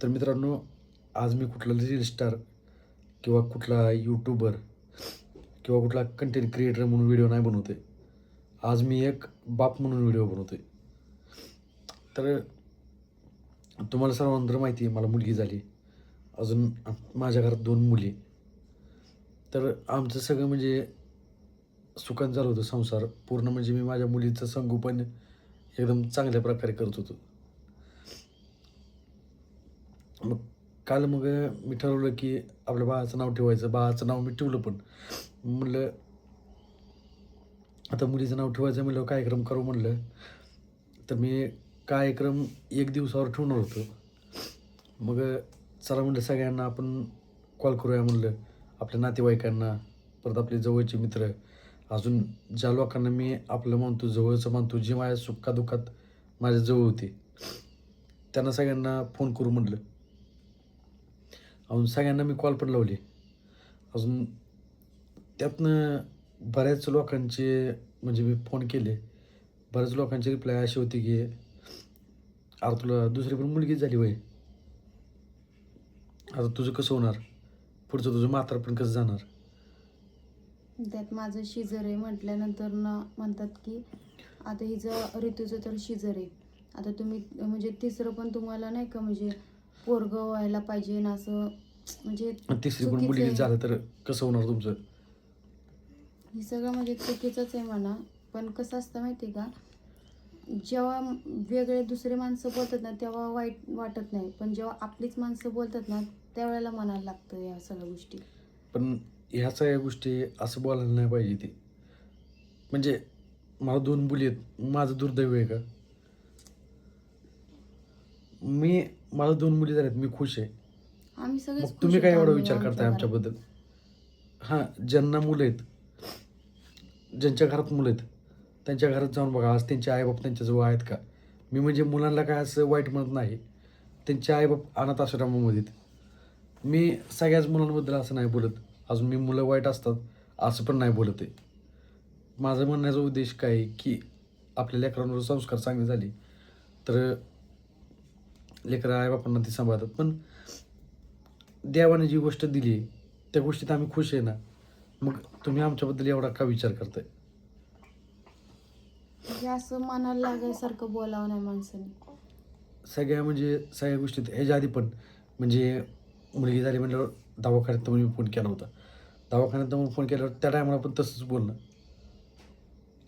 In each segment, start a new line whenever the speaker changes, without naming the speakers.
तर मित्रांनो आज मी कुठला रील स्टार किंवा कुठला यूट्यूबर किंवा कुठला कंटेंट क्रिएटर म्हणून व्हिडिओ नाही बनवते आज मी एक बाप म्हणून व्हिडिओ बनवते तर तुम्हाला सर्वांतर माहिती आहे मला मुलगी झाली. अजून माझ्या घरात दोन मुली. तर आमचं सगळं म्हणजे सुखान चालू होतं संसार. पूर्ण म्हणजे मी माझ्या मुलीचं संगोपन एकदम चांगल्या प्रकारे करत होतो मग काल मग मी ठरवलं की आपल्या बाळाचं नाव ठेवायचं. बाळाचं नाव मी ठेवलं पण. म्हणलं आता मुलीचं नाव ठेवायचं म्हणलं कार्यक्रम करू म्हणलं. तर मी कार्यक्रम एक दिवसावर ठेवणार होतो. मग चला म्हणलं सगळ्यांना आपण कॉल करूया म्हणलं. आपल्या नातेवाईकांना परत आपले जवळचे मित्र. अजून ज्या लोकांना मी आपलं मानतो जवळचं मानतो जे माझ्या सुखादुखात माझ्या जवळ होते त्यांना सगळ्यांना फोन करू म्हटलं अजून सगळ्यांना मी कॉल पण लावले. अजून त्यातनं बऱ्याच लोकांचे म्हणजे मी फोन केले. बऱ्याच लोकांची रिप्लाय अशी होती की अरे तुला दुसरी पण मुलगीच झाली वय. आता तुझं कसं होणार? पुढचं तुझं म्हातार पण कसं जाणार?
त्यात माझं शिजर आहे म्हटल्यानंतर ना म्हणतात की आता हिचं ऋतूचं तर शिजर आहे. आता तुम्ही म्हणजे तिसरं पण तुम्हाला नाही का म्हणजे पोरग व्हायला पाहिजे ना असं म्हणजे
तिसरी पण
चुकीचं
मुलगी
आहे.
झालं तर कसं होणार तुमचं?
हे सगळं म्हणजे चुकीचंच आहे म्हणा. पण कसं असतं माहिती आहे का? जेव्हा वेगळे दुसरे माणसं बोलतात ना तेव्हा वाईट वाटत नाही. पण जेव्हा आपलीच माणसं बोलतात ना त्यावेळेला मनाला लागतं या सगळ्या गोष्टी.
पण ह्या सगळ्या गोष्टी असं बोलायला नाही पाहिजे ती. म्हणजे मला दोन मुली आहेत. माझं दुर्दैव आहे का? मी मला दोन मुली झाल्यात मी खुश आहे.
आम्ही
मग तुम्ही काय एवढा विचार करताय. आमच्याबद्दल? हां ज्यांना मुलं आहेत ज्यांच्या घरात मुलं आहेत त्यांच्या घरात जाऊन बघा आज त्यांचे आईबाप त्यांच्याजवळ आहेत का? मी म्हणजे मुलांना काय असं वाईट म्हणत नाही. त्यांचे आईबाप अनाथ आश्रमामध्ये मी सगळ्याच मुलांबद्दल असं नाही बोलत. अजून मी मुलं वाईट असतात असं पण नाही बोलत आहे. माझं म्हणण्याचा उद्देश काय की आपल्या लेकरांवर संस्कार चांगले झाले तर लेकरं आईबापांना ती सांभाळतात. पण देवाने जी गोष्ट दिली त्या गोष्टीत आम्ही खुश आहे ना. मग तुम्ही आमच्याबद्दल एवढा का विचार करताय?
असं मनाला लागायसारखं बोलावं नाही माणसाने.
सगळ्या म्हणजे सगळ्या गोष्टीत ह्याच्या आधी पण म्हणजे मुलगी झाली म्हणल्यावर दवाखान्यात तर मी फोन केला होता. दवाखान्यात म्हणून फोन केल्यावर त्या टायमाला पण तसंच बोलणं.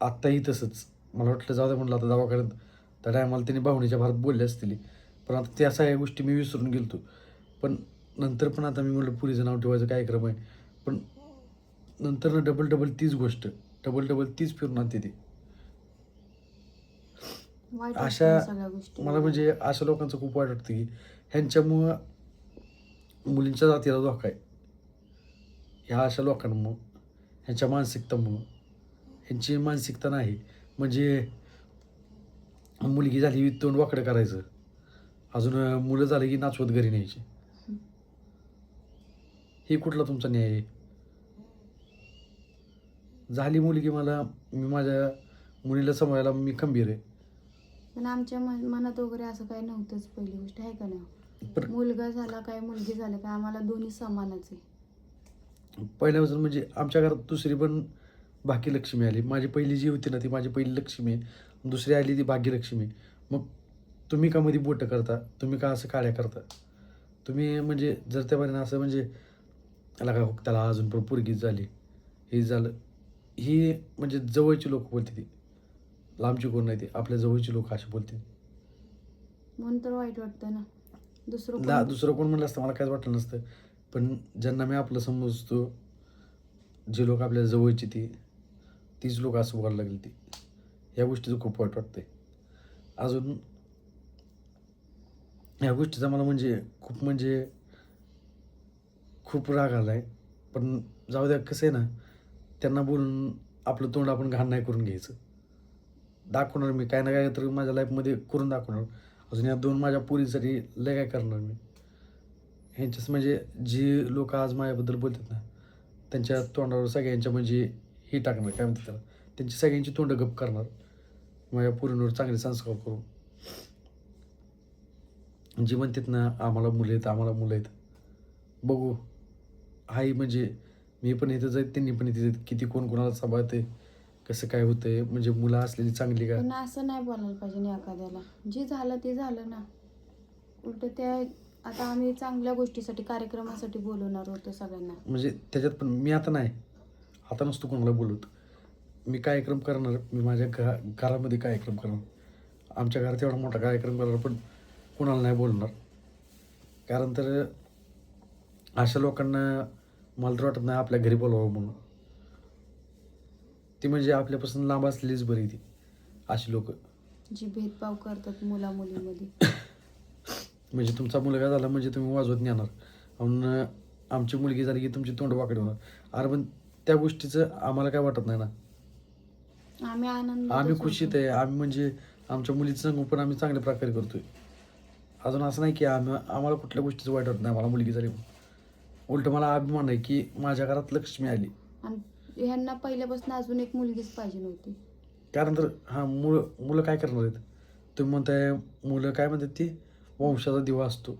आत्ताही तसंच. मला वाटलं जाऊ दे म्हटलं आता दवाखान्यात त्या टायमाला त्यांनी भावनेच्या भारत बोलले असतील. पण आता त्या सगळ्या गोष्टी मी विसरून गेलतो. पण नंतर पण आता मी म्हटलं पुरीचं नाव ठेवायचं कार्यक्रम आहे? पण नंतर ना डबल डबल तीच गोष्ट डबल डबल तीच फिरून आणते ती. अशा मला म्हणजे अशा लोकांचं खूप वाईट वाटतं की ह्यांच्यामुळं मुलींच्या जातीला धोका आहे. ह्या अशा लोकांमुळं ह्यांच्या मानसिकतामुळं ह्यांची मानसिकता नाही. म्हणजे मुलगी झाली तोंड वाकडं करायचं. अजून मुलं झाली की नाचवत घरी न्यायची. हे कुठला तुमचा न्याय आहे? झाली मुलगी मला मी माझ्या मुलीला सांभाळायला मी खंबीर आहे.
पण आमच्या मन- मनात वगैरे असं काही नव्हतंच पहिली गोष्ट आहे का नाही?
पण
मुलगा झाला काय मुलगी झाली काय आम्हाला दोन्ही समानच आहे.
पहिल्यापासून म्हणजे आमच्या घरात दुसरी पण भाग्यलक्ष्मी आली. माझी पहिली जी होती ना ती माझी पहिली लक्ष्मी आहे. दुसरी आली ती भाग्यलक्ष्मी मग तुम्ही का मध्ये बोटं करता? तुम्ही का असं काड्या करता? तुम्ही म्हणजे जर त्या बारीनं असं म्हणजे त्याला काय त्याला अजून पण पुरगीच झाली. हे झालं. ही म्हणजे जवळची लोक बोलते ती. लांबची कोण नाही ती. आपल्या जवळची लोक अशी बोलते
म्हणून तर वाईट वाटतं ना. दुसरं
ला दुसरं कोण म्हणलं असतं? मला काहीच वाटलं नसतं. पण ज्यांना मी आपलं समजतो जे लोक आपल्या जवळची ती तीच लोक असं बोलायला लागली ती. या गोष्टीचं खूप वाईट वाटतंय. अजून या गोष्टीचा मला म्हणजे खूप म्हणजे खूप राग आला आहे पण जाऊ द्या कसं आहे ना त्यांना बोलून आपलं तोंड आपण घाण नाही करून घ्यायचं. दाखवणार मी काय ना काय तर माझ्या लाईफमध्ये करून दाखवणार. अजून या दोन माझ्या पोरीसाठी लय काय करणार मी. ह्यांच्याच म्हणजे जी लोक आज माझ्याबद्दल बोलतात ना त्यांच्या तोंडावर सगळ्यांच्या म्हणजे हे टाकणार काय म्हणतात त्याला त्यांची सगळ्यांची तोंड गप करणार. माझ्या पोरींवर चांगले संस्कार करून. जी म्हणतात ना आम्हाला मुलं आहेत आम्हाला मुलं आहेत. बघू. हाही म्हणजे मी पण इथं जाईत त्यांनी पण इथे जाईत किती कोण कोणाला सांभाळते कसं काय होतंय म्हणजे मुलं असलेली चांगली का?
पण असं नाही बोलायला पाहिजे ना एखाद्याला. जे झालं ते झालं ना. उलट त्या आता आम्ही चांगल्या गोष्टीसाठी कार्यक्रमासाठी बोलवणार होतो सगळ्यांना.
म्हणजे त्याच्यात पण मी आता नाही. आता नसतो कोणाला बोलत मी कार्यक्रम करणार मी माझ्या घरा घरामध्ये कार्यक्रम करणार. आमच्या घरात एवढा मोठा कार्यक्रम करणार पण कोणाला नाही बोलणार. कारण तर अशा लोकांना मला तर वाटत नाही आपल्या घरी बोलवावं म्हणून. ती म्हणजे आपल्यापासून लांब असलेलीच बरी ती अशी लोक.
जी भेदभाव करतात मुला मुलीमध्ये
म्हणजे तुमचा मुलगा झाला म्हणजे तुम्ही वाजवत नेणार आणि आमची मुलगी झाली की तुमची तोंड वाकडे होणार. अरे पण त्या गोष्टीचं आम्हाला काय वाटत नाही ना.
आम्ही आनंद
आम्ही खुशीत आहे. आम्ही म्हणजे आमच्या मुलीचं संगोपन आम्ही चांगल्या प्रकारे करतोय. अजून असं नाही की आम्ही आम्हाला कुठल्या गोष्टीचं वाईट वाटत नाही. मला मुलगी झाली उलट मला अभिमान आहे की माझ्या घरात लक्ष्मी आली.
आणि ह्यांना पहिल्यापासून अजून एक मुलगीच पाहिजे नव्हती.
कारण तर हां मुलं मुलं काय करणार आहेत? तुम्ही म्हणताय मुलं काय म्हणतात ती? वंशाचा दिवा असतो.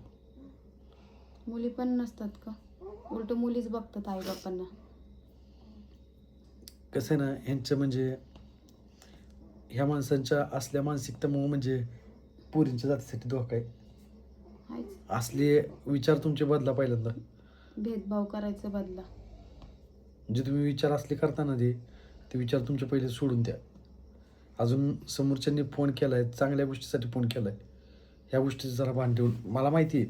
मुली पण नसतात का? उलट मुलीच बघतात आई बापांना
कसं आहे ना ह्यांचं म्हणजे ह्या माणसांच्या असल्या मानसिकतेमुळे म्हणजे पोरींच्या जातीसाठी धोका आहे. असले विचार तुमचे बदला पहिल्यांदा.
भेदभाव करायचं बदला.
जे तुम्ही विचार असले करताना ते ते विचार तुमचे पहिले सोडून द्या. अजून समोरच्यांनी फोन केला आहे चांगल्या गोष्टीसाठी फोन केला आहे ह्या गोष्टीचं जरा भान ठेवून मला माहिती आहे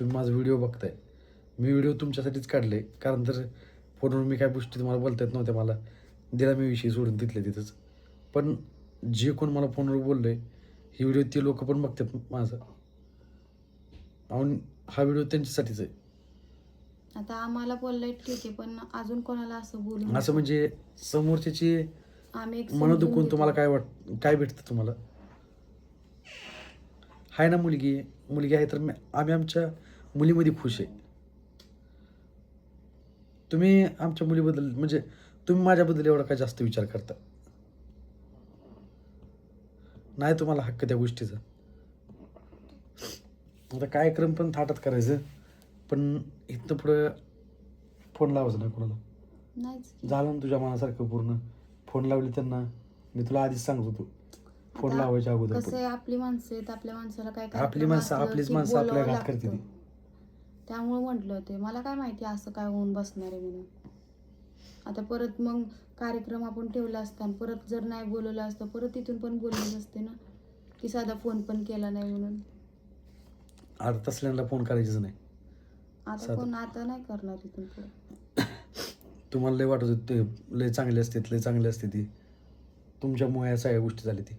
तुम्ही माझा व्हिडिओ बघताय. मी व्हिडिओ तुमच्यासाठीच काढले कारण तर फोनवर मी काय गोष्टी तुम्हाला बोलता येत नव्हत्या मला दिला मी विषय सोडून तिथल्या तिथंच. पण जे कोण मला फोनवर बोललं आहे ही व्हिडिओ ते लोक पण बघतात माझं. आणि हा व्हिडिओ त्यांच्यासाठीच आहे.
आता आम्हाला बोललंय ठीक आहे पण अजून कोणाला असं बोलू
असं म्हणजे समोरच्याची
आम्ही एक
मन
समजून
दुखून
घेतो.
तुम्हाला काय वाट काय भेटतं तुम्हाला? आहे ना मुलगी मुलगी आहे तर मी- आम्ही आमच्या मुलीमध्ये खुश आहे. तुम्ही आमच्या मुलीबद्दल म्हणजे तुम्ही माझ्याबद्दल एवढा काय जास्त विचार करता? नाही तुम्हाला हक्क त्या गोष्टीचा. आता कार्यक्रम पण थाटात करायचं. पण इथनं पुढं फोन लावायचं नाही कोणाला.
नाहीच की.
झालं ना तुझ्या मनासारखं पूर्ण. फोन लावले त्यांना. मी तुला आधीच सांगत होतो. फोन
आता
लावायच्या अगोदर
कसं
पण.
आहे आपली माणसं आहेत आपल्या माणसाला काय
आपली
कार्यक्रम
माणसं
असलं
आपलीच
की
माणसं आपल्या
बोलावं
घात करते
लागतं.
ती
त्यामुळे म्हटलं होते. मला काय माहिती असं काय होऊन बसणार आहे म्हणून. आता परत मग कार्यक्रम आपण ठेवला असता आणि परत जर नाही बोलवलं असतं परत तिथून पण बोललेलं असते ना. की साधा फोन पण केला नाही म्हणून.
आता तसल्यांना फोन करायचीच नाही.
आता
साधं.
कोण आता नाही करणार इथून पुढे.
तुम्हाला लय वाटत होतं ते लय चांगले असते लय चांगले असते ती. तुमच्यामुळे या सगळ्या गोष्टी झाल्या ती.